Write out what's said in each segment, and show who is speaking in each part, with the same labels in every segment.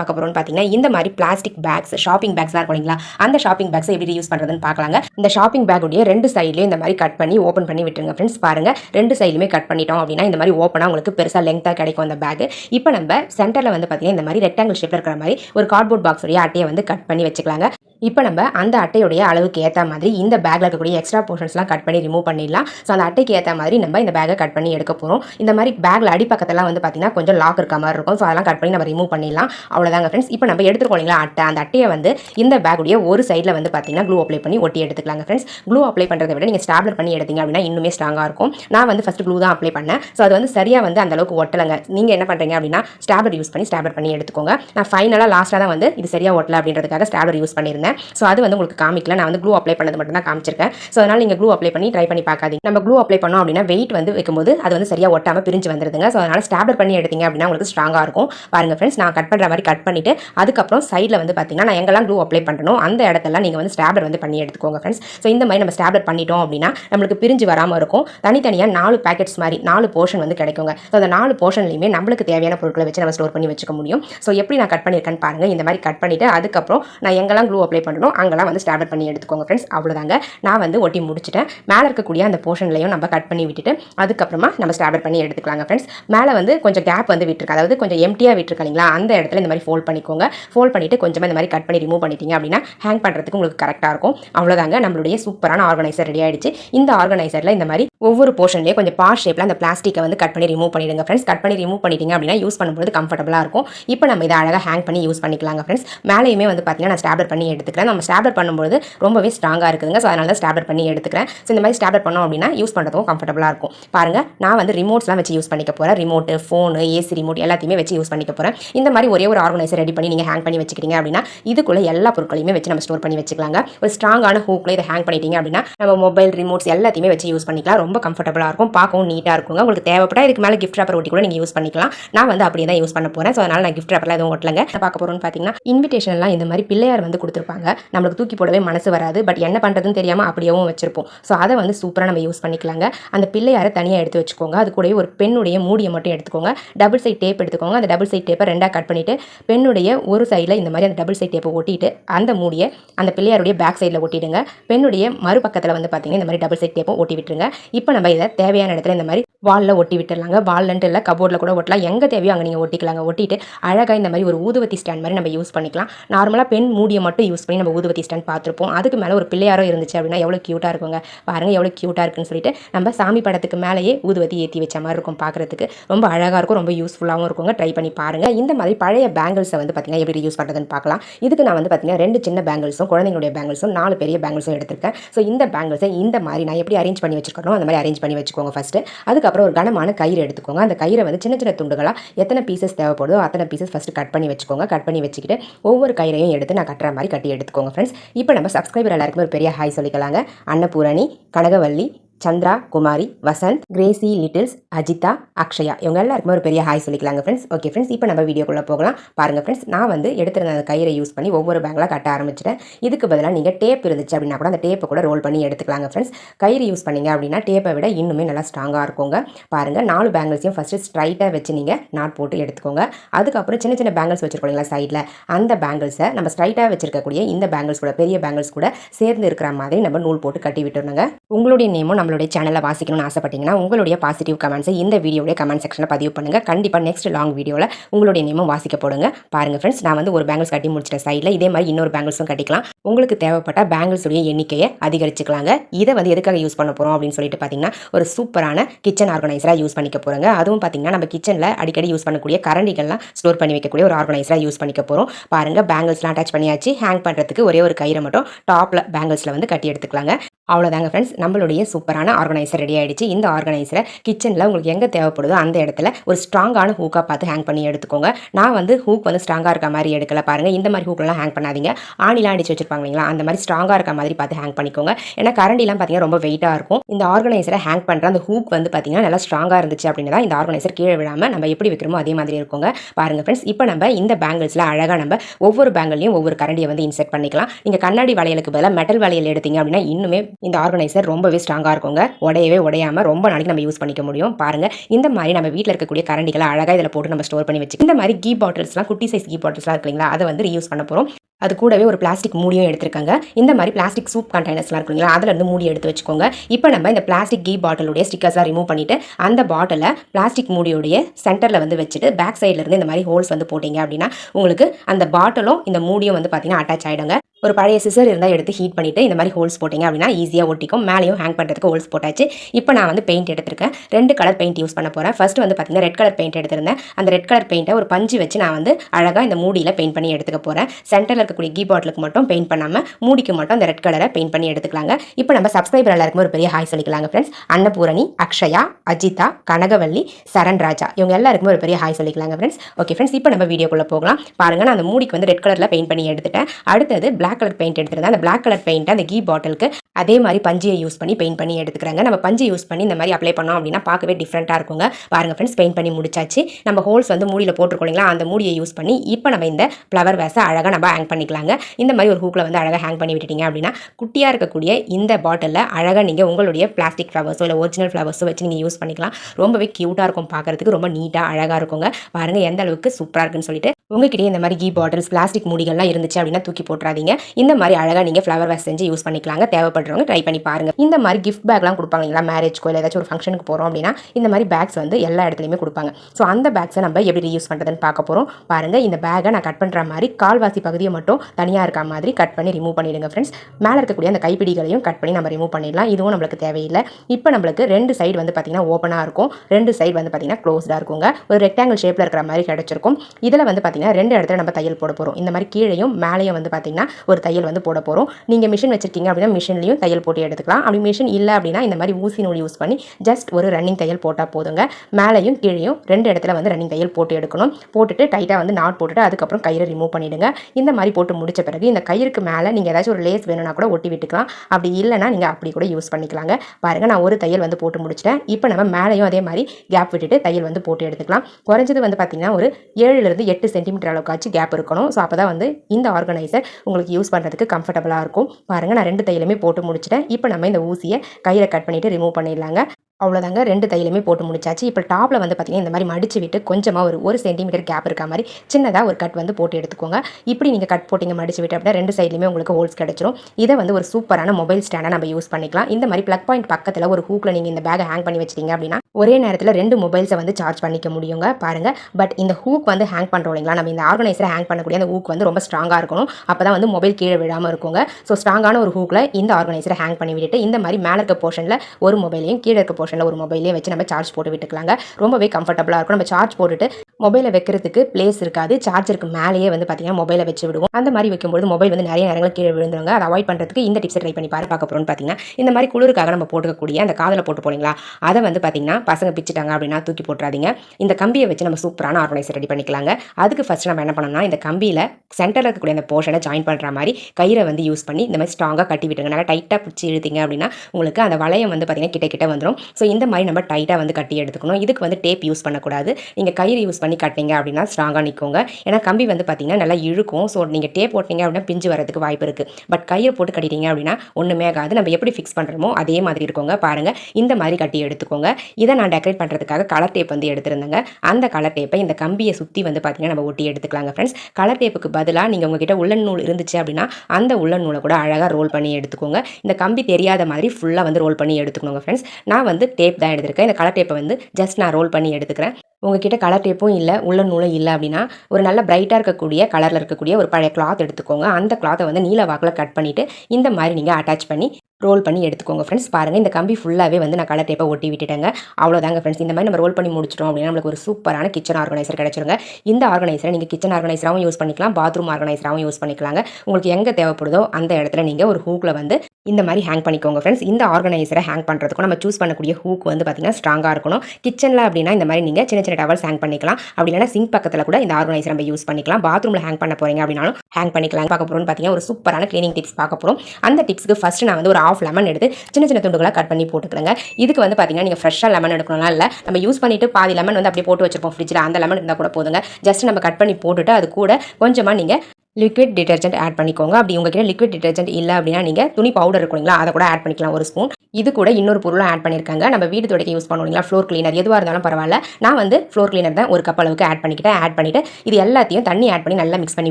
Speaker 1: பார்க்க போகிறோம்னு பார்த்தீங்கன்னா இந்த மாதிரி பிளாஸ்டிக் பேக்ஸ் ஷாப்பிங் பேக்ஸ்லாம் இருக்கும் இல்லைங்களா? அந்த ஷாப்பிங் பேக்ஸை எப்படி யூஸ் பண்ணுறதுன்னு பார்க்கலாங்க. இந்த ஷாப்பிங் பேக்குடைய ரெண்டு சைட்லேயும் இந்த மாதிரி கட் பண்ணி ஓப்பன் பண்ணி விட்டுருங்க ஃப்ரெண்ட்ஸ் பாருங்க ரெண்டு சைட்லையுமே கட் பண்ணிட்டோம் அப்படின்னா இந்த மாதிரி ஓப்பனாக உங்களுக்கு பெருசாக லெங்க்த்தாக கிடைக்கும் அந்த பேக் இப்போ நம்ம சென்டரில் வந்து பார்த்தீங்கன்னா இந்த மாதிரி ரெக்டாங்கிள் ஷேப்பில் இருக்கிற மாதிரி ஒரு கார்ட்போர்ட் பாக்ஸுடைய அட்டையை வந்து கட் பண்ணி வச்சுக்கலாங்க. இப்போ நம்ம அந்த அட்டையுடைய அளவுக்கு ஏற்ற மாதிரி இந்த பேக்கில் இருக்கக்கூடிய எக்ஸ்ட்ரா போர்ஷன்ஸ்லாம் கட் பண்ணி ரிமூவ் பண்ணிடலாம். ஸோ அந்த அட்டைக்கு ஏற்ற மாதிரி நம்ம இந்த பேக்கை கட் பண்ணி எடுக்க போகிறோம் இந்த மாதிரி பேக்கில் அடிப்பக்கத்தெல்லாம் வந்து பார்த்தீங்கன்னா கொஞ்சம் லாக் இருக்க மாதிரி இருக்கும். ஸோ அதெல்லாம் கட் பண்ணி நம்ம ரிமூவ் பண்ணிடலாம். அவ்வளோதாங்க ஃப்ரெண்ட்ஸ் இப்போ நம்ம எடுத்துருக்கோம் இல்லைங்களா அட்டை. அந்த அட்டையை வந்து இந்த பேக்குடைய ஒரு சைடில் வந்து பார்த்தீங்கன்னா க்ளூ அப்ளை பண்ணி ஒட்டி எடுத்துக்கலாங்க ஃப்ரெண்ட்ஸ் க்ளூ அப்ளை பண்ணுறதை விட நீங்கள் ஸ்டாப்லர் பண்ணி எடுத்தீங்க அப்படின்னா இன்னுமே ஸ்ட்ராங்காக இருக்கும். நான் வந்து ஃபஸ்ட்டு க்ளூ தான் அப்ளை பண்ணேன். ஸோ அது வந்து சரியாக வந்து அந்த அளவுக்கு ஒட்டலைங்க. நீங்கள் என்ன பண்ணுறீங்க அப்படின்னா ஸ்டாப்லர் யூஸ் பண்ணி ஸ்டாப்லர் பண்ணி எடுத்துக்கோங்க. நான் ஃபைனலாக லாஸ்ட்டாக தான் வந்து இது சரியாக ஒட்டலை அப்படின்றதுக்காக ஸ்டாப்லர் யூஸ் பண்ணியிருந்தேன். ஸோ அது வந்து உங்களுக்கு காமிக்கல. நான் வந்து க்ளூ அப்ளை பண்ணது மட்டும் தான் காமிச்சிருக்கேன். ஸோ அதனால் நீங்கள் க்ளூ அப்ளை பண்ணி ட்ரை பண்ணி பார்க்காதீங்க. நம்ம க்ளூ அப்ளை பண்ணோம் அப்படின்னா வெயிட் வந்து வைக்கும்போது அது வந்து சரியாக ஒட்டாமல் பிரிஞ்சு வந்துருதுங்க. ஸோ அதனால் ஸ்டாப்லர் பண்ணி எடுத்தீங்க அப்படின்னா உங்களுக்கு ஸ்ட்ராங்காக இருக்கும். பாருங்கள் ஃப்ரெண்ட்ஸ் நான் கட் பண்ணுற மாதிரி கட் பண்ணிவிட்டு அதுக்கப்புறம் சைடில் வந்து பார்த்தீங்கன்னா நான் எங்கெல்லாம் க்ளூ அப்ளை பண்ணணும் அந்த இடத்துல நீங்கள் வந்து ஸ்டாப்லர் வந்து பண்ணி எடுத்துக்கோங்க ஃப்ரெண்ட்ஸ் ஸோ இந்த மாதிரி நம்ம ஸ்டாப்லர் பண்ணிட்டோம் அப்படின்னா நம்மளுக்கு பிரிஞ்சு வராமல் இருக்கும். தனித்தனியாக நாலு பேக்கெட்ஸ் மாதிரி நாலு போர்ஷன் வந்து கிடைக்குங்க. ஸோ அந்த நாலு போர்ஷன்லையுமே நம்மளுக்கு தேவையான பொருட்களை வச்சு நம்ம ஸ்டோர் பண்ணி வச்சுக்க முடியும். ஸோ எப்படி நான் கட் பண்ணியிருக்கேன்னு பாருங்கள் இந்த மாதிரி கட் பண்ணிவிட்டு அதுக்கப்புறம் நான் எங்கெல்லாம் க்ளூ அப்ளை பண்ணணும். அங்கெல்லாம் வந்து ஸ்டாப்லர் பண்ணி எடுத்துக்கோங்க ஃப்ரெண்ட்ஸ் அவ்வளோதாங்க நான் வந்து ஒட்டி முடிச்சிட்டேன். மேலே இருக்கக்கூடிய அந்த போர்ஷன்லையும் நம்ம கட் பண்ணி விட்டுட்டு அதுக்கப்புறமா நம்ம ஸ்டாப்லர் பண்ணி எடுத்துக்கலாங்க ஃப்ரெண்ட்ஸ் மேலே வந்து கொஞ்சம் கேப் வந்து விட்டுருக்கு. அதாவது கொஞ்சம் எம்டியாக விட்டுருக்கு இல்லைங்களா? அந்த இடத்துல இந்த மாதிரி ஃபோல்ட் பண்ணிக்கோங்க. ஃபோல்ட் பண்ணிவிட்டு கொஞ்சமாக இந்த மாதிரி கட் பண்ணி ரிமூவ் பண்ணிட்டீங்க அப்படின்னா ஹேங் பண்ணுறதுக்கு உங்களுக்கு கரெக்டாக இருக்கும். அவ்வளோதாங்க நம்மளுடைய சூப்பரான ஆர்கனைசர் ரெடி ஆயிடுச்சு. இந்த ஆர்கனைசரில் இந்த மாதிரி ஒவ்வொரு போர்ஷன்லேயே கொஞ்சம் பார் ஷேப்பில் அந்த பிளாஸ்டிக்கை வந்து கட் பண்ணி ரிமூவ் பண்ணிடுங்க ஃப்ரெண்ட்ஸ் கட் பண்ணி ரிமூவ் பண்ணிட்டீங்க அப்படின்னா யூஸ் பண்ணும்போது கம்ஃபர்டபுளாக இருக்கும். இப்போ நம்ம இதை அழகாக ஹேங் பண்ணி யூஸ் பண்ணிக்கலாங்க ஃப்ரெண்ட்ஸ் மேலேயுமே வந்து பார்த்தீங்கன்னா நான் ஸ்டாப்லர் பண்ணி எடுத்துக்கிறேன். நம்ம ஸ்டாப்லர் பண்ணும்போது ரொம்பவே ஸ்ட்ராங்காக இருக்குதுங்க. ஸோ அதனால தான் ஸ்டாப்லர் பண்ணி எடுத்துக்கிறேன். ஸோ இந்த மாதிரி ஸ்டாப்லர் பண்ணோம் அப்படின்னா யூஸ் பண்ணுறதுக்கும் கம்ஃபர்டபுளாக இருக்கும். பாருங்கள் நான் வந்து ரிமோட்ஸ்லாம் வச்சு யூஸ் பண்ணிக்க போகிறேன் ரிமோட்டு ஃபோனு ஏசி ரிமோட் எல்லாத்தையுமே வச்சு யூஸ் பண்ணிக்க போகிறேன் இந்த மாதிரி ஒரே ஒரு ஆர்கனைசர் ரெடி பண்ணி நீங்கள் ஹேங் பண்ணி வச்சுக்கிறீங்க அப்படின்னா இதுக்குள்ளே எல்லா பொருட்களையுமே வச்சு நம்ம ஸ்டோர் பண்ணி வச்சுக்கலாங்க. ஒரு ஸ்ட்ராங்கான ஹூக்கில் இதை ஹேங் பண்ணிட்டீங்க அப்படின்னா நம்ம மொபைல் ரிமோட்ஸ் எல்லாத்தையுமே வச்சு யூஸ் பண்ணிக்கலாம். ரொம்ப கம்ஃபர்டபுளாக இருக்கும். பார்க்கவும் நீட்டாக இருக்குங்க. உங்களுக்கு தேவைப்பட்டா இதுக்கு மேலே கிஃப்ட் ராப்பர் ஒட்டி கூட நீங்கள் யூஸ் பண்ணிக்கலாம். நான் வந்து அப்படியே தான் யூஸ் பண்ண போகிறேன் ஸோ அதனால் நான் கிஃப்ட் ரேப்பர்லாம் எதுவும் ஒட்டலங்க. பார்க்க போகிறோன்னு பார்த்தீங்கன்னா இன்விடேஷன்லாம் இந்த மாதிரி பிள்ளையார் வந்து கொடுத்துருப்பாங்க. நம்மளுக்கு தூக்கி போடவே மனசு வராது. பட் என்ன பண்ணுறதுன்னு தெரியாமல் அப்படியேவும் வச்சிருப்போம். ஸோ அதை வந்து சூப்பராக நம்ம யூஸ் பண்ணிக்கலாங்க. அந்த பிள்ளையாரை தனியாக எடுத்து வச்சுக்கோங்க. அது கூடவே ஒரு பெண்ணுடைய மூடியை மட்டும் எடுத்துக்கோங்க. டபுள் சைட் டேப் எடுத்துக்கோங்க. அந்த டபுள் சைட் டேப்பை ரெண்டாக கட் பண்ணிவிட்டு பெண்ணுடைய ஒரு சைடில் இந்த மாதிரி அந்த டபுள் சைட் டேப்பை ஒட்டிட்டு அந்த மூடியை அந்த பிள்ளையாருடைய பேக் சைடில் ஒட்டிடுங்க. பெண்ணுடைய மறுபக்கத்தில் வந்து பார்த்தீங்கன்னா இந்த மாதிரி டபுள் சைட் டேப்பை ஒட்டி விட்டுருங்க. இப்போ நம்ம இதை தேவையான இடத்துல இந்த மாதிரி வாலில் ஒட்டி விட்டுடலாங்க வால்லன்ட்டு இல்லை கபோர்டில் கூட ஒட்டலாம். எங்கே தேவையோ அங்கே நீங்கள் ஒட்டிக்கலாங்க. ஒட்டிட்டு அழகாக இந்த மாதிரி ஒரு ஊதுவத்தி ஸ்டாண்ட் மாதிரி நம்ம யூஸ் பண்ணிக்கலாம். நார்மலாக பெண் மூடியை மட்டும் யூஸ் பண்ணி நம்ம ஊதுவத்தி ஸ்டாண்ட் பார்த்துருப்போம். அதுக்கு மேலே ஒரு பிள்ளையாரோ இருந்துச்சு அப்படின்னா எவ்வளோ க்யூட்டாக இருக்குங்க. பாருங்கள் எவ்வளோ க்யூட்டாக இருக்குன்னு சொல்லிட்டு நம்ம சாமி படத்துக்கு மேலேயே ஊதுவத்தி ஏற்றி வச்ச மாதிரி இருக்கும் பார்க்குறதுக்கு. ரொம்ப அழகாக இருக்கும் ரொம்ப யூஸ்ஃபுல்லாகவும் இருக்குங்க. ட்ரை பண்ணி பாருங்கள் இந்த மாதிரி பழைய பேங்கிள்ஸை வந்து பார்த்திங்கன்னா எப்படி யூஸ் பண்ணுறதுன்னு பார்க்கலாம். இதுக்கு நான் வந்து பார்த்தீங்கன்னா ரெண்டு சின்ன பேங்கிள்ஸும் குழந்தைங்களுடைய பேங்கிள்ஸும் நாலு பெரிய பேங்கிள்ஸும் எடுத்திருக்கேன். ஸோ இந்த பேங்கிள்ஸை இந்த மாதிரி நான் எப்படி அரேஞ்ச் பண்ணி வச்சுருக்கணும் அந்த மாதிரி அரேஞ்ச் பண்ணி வச்சுக்கோங்க ஃபஸ்ட்டு அதுக்கப்புறம் ஒரு கனமான கயிறு எடுத்துக்கோங்க. அந்த கயிறை வந்து சின்ன சின்ன துண்டுகளாக எத்தனை பீசஸ் தேவைப்படுதோ அத்தனை பீசஸ் ஃபஸ்ட்டு கட் பண்ணி வச்சுக்கோங்க. கட் பண்ணி வச்சுக்கிட்டு ஒவ்வொரு கயிறையும் எடுத்து நான் கட்டுற மாதிரி கட்டி எடுத்துக்கோங்க ஃப்ரெண்ட்ஸ் இப்போ நம்ம சப்ஸ்கிரைபர் எல்லாருக்குமே ஒரு பெரிய hi சொல்லிக்கலாங்க. Annapoorani Kanagavalli Chandra Kumari Vasanth crazy littles Ajitha Akshaya. இவங்க எல்லாருக்குமே ஒரு பெரிய ஹாய் சொல்லிக்கலாங்க ஃப்ரெண்ட்ஸ் ஓகே ஃப்ரெண்ட்ஸ் இப்போ நம்ம வீடியோக்குள்ளே போகலாம். பாருங்கள் ஃப்ரெண்ட்ஸ் நான் வந்து எடுத்திருந்த அந்த கயிறை யூஸ் பண்ணி ஒவ்வொரு பேங்கில் கட்ட ஆரம்பிச்சிட்டேன். இதுக்கு பதிலாக நீங்கள் டேப் இருந்துச்சு அப்படின்னா கூட அந்த டேப்பை கூட ரோல் பண்ணி எடுத்துக்கலாங்க ஃப்ரெண்ட்ஸ் கயிறு யூஸ் பண்ணிங்க அப்படின்னா டேப்பை விட இன்னுமே நல்லா ஸ்ட்ராங்காக இருக்குங்க. பாருங்கள் நாலு பேங்கிள்ஸையும் ஃபஸ்ட்டு ஸ்ட்ரைட்டாக வச்சு நீங்கள் நாட் போட்டு எடுத்துக்கோங்க. அதுக்கப்புறம் சின்ன சின்ன பேங்கிள்ஸ் வச்சுருக்கோங்களா சைடில் அந்த பேங்கிள்ஸை நம்ம ஸ்ட்ரைட்டாக வச்சிருக்கக்கூடிய இந்த பேங்கிள்ஸ் கூட பெரிய பேங்கிள்ஸ் கூட சேர்ந்து இருக்கிற மாதிரி நம்ம நூல் போட்டு கட்டி விட்டுருணுங்க உங்களுடைய நேமும் நம்ம நம்மளுடைய சேனலில் வாசிக்கணும்னு ஆசைப்பட்டீங்கன்னா உங்களுடைய பாசிட்டிவ் கமெண்ட்ஸை இந்த வீடியோடைய கமெண்ட் செக்ஷனில் பதிவு பண்ணுங்கள் கண்டிப்பாக நெக்ஸ்ட் லாங் வீடியோவில் உங்களுடைய நேமும் வாசிக்க போடுங்க. பாருங்கள் ஃப்ரெண்ட்ஸ் நான் வந்து ஒரு பேங்கிள்ஸ் கட்டி முடிச்சிட்ட சைடில் இதே மாதிரி இன்னொரு பேங்கிள்ஸும் கட்டிக்கலாம். உங்களுக்கு தேவைப்பட்ட பேங்கிள்ஸுடைய எண்ணிக்கையை அதிகரிச்சுக்கலாங்க. இதை வந்து எதுக்காக யூஸ் பண்ண போகிறோம் அப்படின்னு சொல்லிட்டு பார்த்தீங்கன்னா ஒரு சூப்பரான கிச்சன் ஆர்கனைசராக யூஸ் பண்ணிக்க போகிறோங்க அதுவும் பார்த்தீங்கன்னா நம்ம கிச்சனில் அடிக்கடி யூஸ் பண்ணக்கூடிய கரண்டிகள்லாம் ஸ்டோர் பண்ணி வைக்கக்கூடிய ஒரு ஆர்கனைசராக யூஸ் பண்ணிக்க போகிறோம் பாருங்கள் பேங்கிள்ஸ்லாம் அட்டாச் பண்ணியாச்சு. ஹேங் பண்ணுறதுக்கு ஒரே ஒரு கயிறை மட்டும் டாப்பில் பேங்கிள்ஸில் வந்து கட்டி எடுத்துக்கலாங்க. அவ்வளோதாங்க ஃப்ரெண்ட்ஸ் நம்மளுடைய சூப்பரான ஆர்கனைசர் ரெடி ஆகிடுச்சு இந்த ஆர்கனைசரை கிச்சனில் உங்களுக்கு எங்கே தேவைப்படுதோ அந்த இடத்துல ஒரு ஸ்ட்ராங்கான ஹூக்காக பார்த்து ஹேங் பண்ணி எடுத்துக்கோங்க. நான் வந்து ஹூக் வந்து ஸ்ட்ராங்காக இருக்க மாதிரி எடுக்கல. பாருங்கள் இந்த மாதிரி ஹூக்லாம் ஹேங் பண்ணாதீங்க. ஆணிலாம் அடிச்சு வச்சிருப்பாங்க இல்லைங்களா? அந்த மாதிரி ஸ்ட்ராங்காக இருக்க மாதிரி பார்த்து ஹேங் பண்ணிக்கோங்க. ஏன்னா கரண்டிலாம் பார்த்தீங்கன்னா ரொம்ப வெயிட்டாக இருக்கும். இந்த ஆர்கனைசரை ஹேங் பண்ணுற அந்த ஹூக் வந்து பார்த்தீங்கன்னா நல்லா ஸ்ட்ராங்காக இருந்துச்சு அப்படின்னு தான் இந்த ஆர்கனைசர் கீழே விழாமல் நம்ம எப்படி வைக்கிறோமோ அதே மாதிரி இருக்கோங்க. பாருங்கள் ஃப்ரெண்ட்ஸ் இப்போ நம்ம இந்த பேங்கிள்ஸில் அழகாக நம்ம ஒவ்வொரு பேங்கிள்லையும் ஒவ்வொரு கரண்டியை வந்து இன்செர்ட் பண்ணிக்கலாம். நீங்கள் கண்ணாடி வளையலுக்கு பதிலாக மெட்டல் வளையல் எடுத்தீங்க அப்படின்னா இன்னுமே இந்த ஆர்கனைசர் ரொம்பவே ஸ்ட்ராங்காக இருக்கும். வச்சுக்கோங்க. உடையவே உடையாம ரொம்ப நாளைக்கு நம்ம யூஸ் பண்ணிக்க முடியும். பாருங்க இந்த மாதிரி நம்ம வீட்டில் இருக்கக்கூடிய கரண்டிகளை அழகாக இதில் போட்டு நம்ம ஸ்டோர் பண்ணி வச்சு இந்த மாதிரி கீ பாட்டில்ஸ்லாம் குட்டி சைஸ் கீ பாட்டில்ஸ்லாம் இருக்குங்களா அதை வந்து ரீயூஸ் பண்ண போகிறோம் அது கூடவே ஒரு பிளாஸ்டிக் மூடியும் எடுத்திருக்காங்க. இந்த மாதிரி பிளாஸ்டிக் சூப் கண்டெய்னர்ஸ்லாம் இருக்குங்களா அதில் இருந்து மூடி எடுத்து வச்சுக்கோங்க. இப்போ நம்ம இந்த பிளாஸ்டிக் கீ பாட்டிலுடைய ஸ்டிக்கர்ஸ்லாம் ரிமூவ் பண்ணிட்டு அந்த பாட்டிலை பிளாஸ்டிக் மூடியுடைய சென்டரில் வந்து வச்சுட்டு பேக் சைடில் இருந்து இந்த மாதிரி ஹோல்ஸ் வந்து போட்டிங்க அப்படின்னா உங்களுக்கு அந்த பாட்டிலும் இந்த மூடியும் வந்து பார்த்தீங்கன்னா அட்டாச் ஆகிடுங்க ஒரு பழைய சிசர் இருந்தால் எடுத்து ஹீட் பண்ணிவிட்டு இந்த மாதிரி ஹோல்ஸ் போட்டிங்க அப்படின்னா ஈஸியாக ஒட்டிக்கும். மேலேயும் ஹேங் பண்ணுறதுக்கு ஹோல்ஸ் போட்டாச்சு. இப்போ நான் வந்து பெயிண்ட் எடுத்திருக்கேன். ரெண்டு கலர் பெயிண்ட் யூஸ் பண்ண போகிறேன் ஃபர்ஸ்ட் வந்து பார்த்தீங்கன்னா ரெட் கலர் பெயிண்ட் எடுத்திருந்தேன். அந்த ரெட் கலர் பெயிண்ட்டை ஒரு பஞ்சு வச்சு நான் வந்து அழகாக இந்த மூடியில் பெயிண்ட் பண்ணி எடுத்துக்க போகிறேன் சென்டரில் இருக்கக்கூடிய கீ பாட்டிலுக்கு மட்டும் பெயிண்ட் பண்ணாமல் மூடிக்கு மட்டும் அந்த ரெட் கலரை பெயிண்ட் பண்ணி எடுத்துக்கலாங்க. இப்போ நம்ம சப்ஸ்கிரைபர் எல்லாருக்கும் ஒரு பெரிய ஹாய் சொல்லிக்கலாங்க ஃப்ரெண்ட்ஸ் அன்னபூரணி அக்ஷயா அஜிதா கனகவல்லி சரண் ராஜா. இவங்க எல்லாருக்குமே ஒரு பெரிய ஹாய் சொல்லிக்கலாங்க ஃப்ரெண்ட்ஸ் ஓகே ஃப்ரெண்ட்ஸ் இப்போ நம்ம வீடியோக்குள்ளே போகலாம். பாருங்க நான் அந்த மூடிக்கு வந்து ரெட் கலரில் பெயிண்ட் பண்ணி எடுத்துட்டேன். அடுத்தது பிளாக் கலர் பெயிண்ட் எடுத்துருந்தேன். அந்த பிளாக் கலர் பெயிண்ட் அந்த கீ பாட்டிலுக்கு அதே மாதிரி பஞ்சியை யூஸ் பண்ணி பெயிண்ட் பண்ணி எடுத்துக்கிறாங்க. நம்ம பஞ்சு யூஸ் பண்ணி இந்த மாதிரி அப்ளை பண்ணோம் அப்படின்னா பார்க்கவே டிஃப்ரெண்ட்டாக இருக்குங்க. பாருங்க ஃப்ரெண்ட்ஸ் பெயிண்ட் பண்ணி முடிச்சாச்சு. நம்ம ஹோல்ஸ் வந்து மூடியில் போட்டிருக்கோங்களா அந்த மூடியை யூஸ் பண்ணி இப்போ நம்ம இந்த ஃப்ளவர் வேஸை அழகாக நம்ம ஹேங் பண்ணிக்கலாங்க. இந்த மாதிரி ஒரு ஹூக்கில் வந்து அழகாக ஹேங் பண்ணி விட்டுட்டீங்க அப்படின்னா குட்டியாக இருக்கக்கூடிய இந்த பாட்டிலில் அழகாக நீங்கள் உங்களுடைய பிளாஸ்டிக் ஃப்ளவர்ஸோ இல்லை ஒரிஜினல் ஃப்ளவர்ஸோ வச்சு நீங்கள் யூஸ் பண்ணிக்கலாம். ரொம்பவே க்யூட்டாக இருக்கும் பார்க்குறதுக்கு. ரொம்ப நீட்டாக அழகாக இருக்குங்க. பாருங்கள் எந்த அளவுக்கு சூப்பராக இருக்குன்னு சொல்லிட்டு உங்ககிட்டயே இந்த மாதிரி கீ பாட்டில்ஸ் பிளாஸ்டிக் மூடிகள்லாம் இருந்துச்சு அப்படின்னா தூக்கி போட்டுறாதீங்க. இந்த மாதிரி அழகாக நீங்கள் ஃப்ளவர் வேஸ் செஞ்சு யூஸ் பண்ணிக்கலாங்க. தேவைப்படுறவங்க ட்ரை பண்ணி பாருங்க. இந்த மாதிரி கிஃப்ட் பேக்லாம் கொடுப்பாங்க இல்லைங்களா? மேரேஜ்க்கோ இல்லை ஏதாச்சும் ஒரு ஃபங்க்ஷனுக்கு போகிறோம் அப்படின்னா இந்த மாதிரி பேக்ஸ் வந்து எல்லா இடத்துலையுமே கொடுப்பாங்க. ஸோ அந்த பேக்ஸை நம்ம எப்படி ரீயூஸ் பண்ணுறதுன்னு பார்க்க போகிறோம் பாருங்கள் இந்த பேக்கை நான் கட் பண்ணுற மாதிரி கால்வாசி பகுதியை மட்டும் தனியாக இருக்க மாதிரி கட் பண்ணி ரிமூவ் பண்ணிடுங்க ஃப்ரெண்ட்ஸ் மேலே இருக்கக்கூடிய அந்த கைப்பிடிகளையும் கட் பண்ணி நம்ம ரிமூவ் பண்ணிடலாம். இதுவும் நம்மளுக்கு தேவையில்லை. இப்போ நம்மளுக்கு ரெண்டு சைடு வந்து பார்த்திங்கன்னா ஓப்பனாக இருக்கும். ரெண்டு சைடு வந்து பார்த்திங்கன்னா க்ளோஸ்டாக இருக்குங்க. ஒரு ரெக்டாங்கிள் ஷேப்பில் இருக்கிற மாதிரி கிடச்சிருக்கும். இதில் வந்து பார்த்திங்கன்னா ரெண்டு இடத்துல நம்ம தையல் போட போகிறோம் இந்த மாதிரி கீழேயும் மேலேயும் வந்து பார்த்திங்கன்னா ஒரு தையல் வந்து போட போகிறோம் நீங்கள் மிஷின் வச்சிருக்கீங்க அப்படின்னா மிஷின்லையும் தையல் போட்டு எடுத்துக்கலாம். அப்படி மிஷின் இல்லை அப்படின்னா இந்த மாதிரி ஊசி நூல் யூஸ் பண்ணி ஜஸ்ட் ஒரு ரன்னிங் தையல் போட்டால் போதுங்க. மேலேயும் கீழேயும் ரெண்டு இடத்துல வந்து ரன்னிங் தையல் போட்டு எடுக்கணும். போட்டுட்டு டைட்டாக வந்து நாட் போட்டுட்டு அதுக்கப்புறம் கயிறை ரிமூவ் பண்ணிவிடுங்க இந்த மாதிரி போட்டு முடிச்ச பிறகு இந்த கயிறுக்கு மேலே நீங்கள் ஏதாச்சும் ஒரு லேஸ் வேணும்னா கூட ஒட்டி விட்டுக்கலாம். அப்படி இல்லைனா நீங்கள் அப்படி கூட யூஸ் பண்ணிக்கலாங்க. பாருங்கள் நான் ஒரு தையல் வந்து போட்டு முடிச்சிட்டேன். இப்போ நம்ம மேலேயும் அதே மாதிரி கேப் விட்டுட்டு தையல் வந்து போட்டு எடுத்துக்கலாம். குறைஞ்சது வந்து பார்த்திங்கன்னா ஒரு ஏழுலேருந்து எட்டு சென்டிமீட்டர் அளவுக்காச்சும் கேப் இருக்கணும். ஸோ அப்போ தான் வந்து இந்த ஆர்கனைசர் உங்களுக்கு யூஸ் பண்ணுறதுக்கு கம்ஃபர்டபுளாக இருக்கும். பாருங்கள் நான் ரெண்டு தையலுமே போட்டு முடிச்சிட்டேன். இப்போ நம்ம இந்த ஊசியை கையில் கட் பண்ணிவிட்டு ரிமூவ் பண்ணிடலாங்க. அவ்வளோதாங்க ரெண்டு தையலுமே போட்டு முடிச்சாச்சு. இப்போ டாப்பில் வந்து பார்த்திங்கன்னா இந்த மாதிரி மடிச்சு விட்டு கொஞ்சமாக ஒரு ஒரு சென்டிமீட்டர் கேப் இருக்க மாதிரி சின்னதாக ஒரு கட் வந்து போட்டு எடுத்துக்கோங்க. இப்படி நீங்கள் கட் போட்டிங்க மடிச்சு விட்டு அப்படின்னா ரெண்டு சைட்லையுமே உங்களுக்கு ஹோல்ஸ் கிடச்சிரும். இதை வந்து ஒரு சூப்பரான மொபைல் ஸ்டாண்டை நம்ம யூஸ் பண்ணிக்கலாம். இந்த மாதிரி ப்ளக் பாயிண்ட் பக்கத்தில் ஒரு ஹூக்கில் நீங்கள் இந்த பேக்கை ஹேங் பண்ணி வச்சிட்டீங்க அப்படின்னா ஒரே நேரத்தில் ரெண்டு மொபைல்ஸை வந்து சார்ஜ் பண்ணிக்க முடியுங்க பாருங்கள் பட் இந்த ஹூக் வந்து ஹேங் பண்ணுறோம் இல்லைங்களா? நம்ம இந்த ஆர்கனைசரை ஹேங் பண்ணக்கூடிய அந்த ஹூக் வந்து ரொம்ப ஸ்ட்ராங்காக இருக்கணும். அப்போ தான் வந்து மொபைல் கீழே விழாமல் இருக்குங்க. ஸோ ஸ்ட்ராங்கான ஒரு ஹூக்கில் இந்த ஆர்கனைசரை ஹேங் பண்ணி விட்டுட்டு இந்த மாதிரி மேலே இருக்க போர்ஷனில் ஒரு மொபைலையும் கீழே இருக்க போர்ஷனில் ஒரு மொபைலையும் வச்சு நம்ம சார்ஜ் போட்டு விட்டுக்கலாங்க. ரொம்பவே கம்ஃபர்டபுளாக இருக்கும். நம்ம சார்ஜ் போட்டுட்டு மொபைலை வைக்கிறதுக்கு பிளேஸ் இருக்காது. சார்ஜருக்கு மேலேயே வந்து பார்த்தீங்கன்னா மொபைலை வச்சு விடுவோம். அந்த மாதிரி வைக்கும்போது மொபைல் வந்து நிறைய நேரங்கள் கீழே விழுந்துருங்க. அதை அவாய்ட் பண்ணுறதுக்கு இந்த டிப்ஸை ட்ரை பண்ணி பாரு பார்க்க போகிறோம்னு பார்த்தீங்கன்னா இந்த மாதிரி குளிருக்காக நம்ம போட்டுக்கக்கூடிய அந்த காதில் போட்டு போனீங்களா? அதை வந்து பார்த்தீங்கன்னா பசங்க பிச்சுட்டாங்க அப்படின்னா தூக்கி போட்டுறாதீங்க. இந்த கம்பியை வச்சு நம்ம சூப்பரான ஆர்கனைசர் ரெடி பண்ணிக்கலாங்க. அதுக்கு ஃபர்ஸ்ட் நம்ம என்ன பண்ணோம்னா இந்த கம்பியில் சென்டரில் இருக்கக்கூடிய அந்த போர்ஷனை ஜாயின் பண்ணுற மாதிரி கயிறை வந்து யூஸ் பண்ணி இந்த மாதிரி ஸ்ட்ராங்காக கட்டி விட்டுருங்க. நல்லா டைட்டாக பிடிச்சி இழுத்தீங்க அப்படின்னா உங்களுக்கு அந்த வளையம் வந்து பார்த்திங்கன்னா கிட்ட கிட்ட வந்துடும் ஸோ இந்த மாதிரி நம்ம டைட்டாக வந்து கட்டி எடுத்துக்கணும். இதுக்கு வந்து டேப் யூஸ் பண்ணக்கூடாது. நீங்கள் கயிறு யூஸ் பண்ணி கட்டிங்க அப்படின்னா ஸ்ட்ராங்காக நிற்குங்க ஏன்னா கம்பி வந்து பார்த்தீங்கன்னா நல்லா இழுக்கும். ஸோ நீங்கள் டேப் போட்டிங்க அப்படின்னா பிஞ்சு வரதுக்கு வாய்ப்பு இருக்குது பட் கயிறு போட்டு கட்டிட்டீங்க அப்படின்னா ஒன்றுமே ஆகாது. நம்ம எப்படி ஃபிக்ஸ் பண்ணுறோமோ அதே மாதிரி இருக்குங்க. பாருங்கள் இந்த மாதிரி கட்டி எடுத்துக்கோங்க. இதை நான் டெக்கரேட் பண்ணுறதுக்காக கலர் டேப் வந்து எடுத்திருந்தேங்க. அந்த கலர் டேப்பை இந்த கம்பியை சுற்றி வந்து பார்த்தீங்கன்னா நம்ம ஒட்டி எடுத்துக்கலாங்க ஃப்ரெண்ட்ஸ் கலர் டேப்புக்கு பதிலாக நீங்கள் உங்ககிட்ட உள்ளன் நூல் இருந்துச்சு அப்படின்னா அந்த உள்ளன் நூலை கூட அழகாக ரோல் பண்ணி எடுத்துக்கோங்க. இந்த கம்பி தெரியாத மாதிரி ஃபுல்லாக வந்து ரோல் பண்ணி எடுத்துக்கணுங்க ஃப்ரெண்ட்ஸ் நான் வந்து டேப் தான் எடுத்திருக்கேன். இந்த கலர் டேப்பை வந்து ஜஸ்ட் நான் ரோல் பண்ணி எடுத்துக்கிறேன். உங்ககிட்ட கலர் டேப்பும் இல்லை உள்ள நூலும் இல்லை அப்படின்னா ஒரு நல்ல பிரைட்டாக இருக்கக்கூடிய கலரில் இருக்கக்கூடிய ஒரு பழைய கிளாத் எடுத்துக்கோங்க. அந்த கிளாத்தை வந்து நீல வாக்கில் கட் பண்ணிவிட்டு இந்த மாதிரி நீங்கள் அட்டாச் பண்ணி ரோல் பண்ணி எடுத்துக்கோங்க ஃப்ரெண்ட்ஸ் பாருங்கள் இந்த கம்பி ஃபுல்லாகவே வந்து நான் கலர் டேப்பை ஒட்டி விட்டுட்டேங்க. அவ்வளோதாங்க ஃப்ரெண்ட்ஸ் இந்த மாதிரி நம்ம ரோல் பண்ணி முடிச்சிட்டோம் அப்படின்னா நம்மளுக்கு ஒரு சூப்பரான கிச்சன் ஆர்கனைசர் கிடச்சிருங்க. இந்த ஆர்கனைசரை நீங்கள் கிச்சன் ஆர்கனைசராகவும் யூஸ் பண்ணிக்கலாம். பாத்ரூம் ஆர்கனைசராகவும் யூஸ் பண்ணிக்கலாங்க. உங்களுக்கு எங்கே தேவைப்படுதோ அந்த இடத்துல நீங்கள் ஒரு ஹூக்கில் வந்து இந்த மாதிரி ஹேங் பண்ணிக்கோங்க ஃப்ரெண்ட்ஸ் இந்த ஆர்கனைசரை ஹேங் பண்ணுறதுக்கும் நம்ம சூஸ் பண்ணக்கூடிய ஹூக் வந்து பார்த்திங்கன்னா ஸ்ட்ராங்காக இருக்கணும். கிச்சனில் அப்படின்னா இந்த மாதிரி நீங்கள் சின்ன சின்ன டவல்ஸ் ஹேங் பண்ணிக்கலாம். அப்படி இல்லைனா சிங்க் பக்கத்தில் கூட இந்த ஆர்கனைசர் நம்ம யூஸ் பண்ணிக்கலாம். பாத்ரூமில் ஹேங் பண்ண போகிறீங்க அப்படின்னாலும் ஹேங் பண்ணிக்கலாம் பார்க்க போகிறோம்னு பார்த்தீங்கன்னா ஒரு சூப்பரான க்ளீனிங் டிப்ஸ் பார்க்க போகிறோம் அந்த டிப்ஸ்க்கு ஃபஸ்ட்டு நான் வந்து ஒரு ஆஃப் லெமன் எடுத்து சின்ன சின்ன துண்டுகளாக கட் பண்ணி போட்டுக்கிறேங்க. இதுக்கு வந்து பார்த்தீங்கன்னா நீங்கள் ஃப்ரெஷ்ஷாக லெமன் எடுக்கணும்லாம் இல்லை நம்ம யூஸ் பண்ணிட்டு பாதி லெமன் வந்து அப்படியே போட்டு வச்சிருப்போம் ஃப்ரிட்ஜில் அந்த லெமன் இருந்தால் கூட போதுங்க. ஜஸ்ட் நம்ம கட் பண்ணி போட்டுட்டு அது கூட கொஞ்சமாக நீங்கள் லிக்விட் டிடர்ஜென்ட் ஆட் பண்ணிக்கோங்க. அப்படி உங்ககிட்ட லிக்விட் டிடர்ஜென்ட் இல்லை அப்படின்னா நீங்கள் துணி பவுடர் இருக்குங்களா அதை கூட ஆட் பண்ணிக்கலாம் ஒரு ஸ்பூன் இது கூட இன்னொரு பொருளும் ஆட் பண்ணியிருக்காங்க நம்ம வீடு துடைக்க யூஸ் பண்ணுவீங்களா ஃப்ளோர் கிளீனர் எதுவாக இருந்தாலும் பரவாயில்ல. நான் வந்து ஃப்ளோர் கிளீனர் தான் ஒரு கப் அளவுக்கு ஆட் பண்ணிக்கிட்டேன். ஆட் பண்ணிவிட்டு இது எல்லாத்தையும் தண்ணி ஆட் பண்ணி நல்லா மிக்ஸ் பண்ணி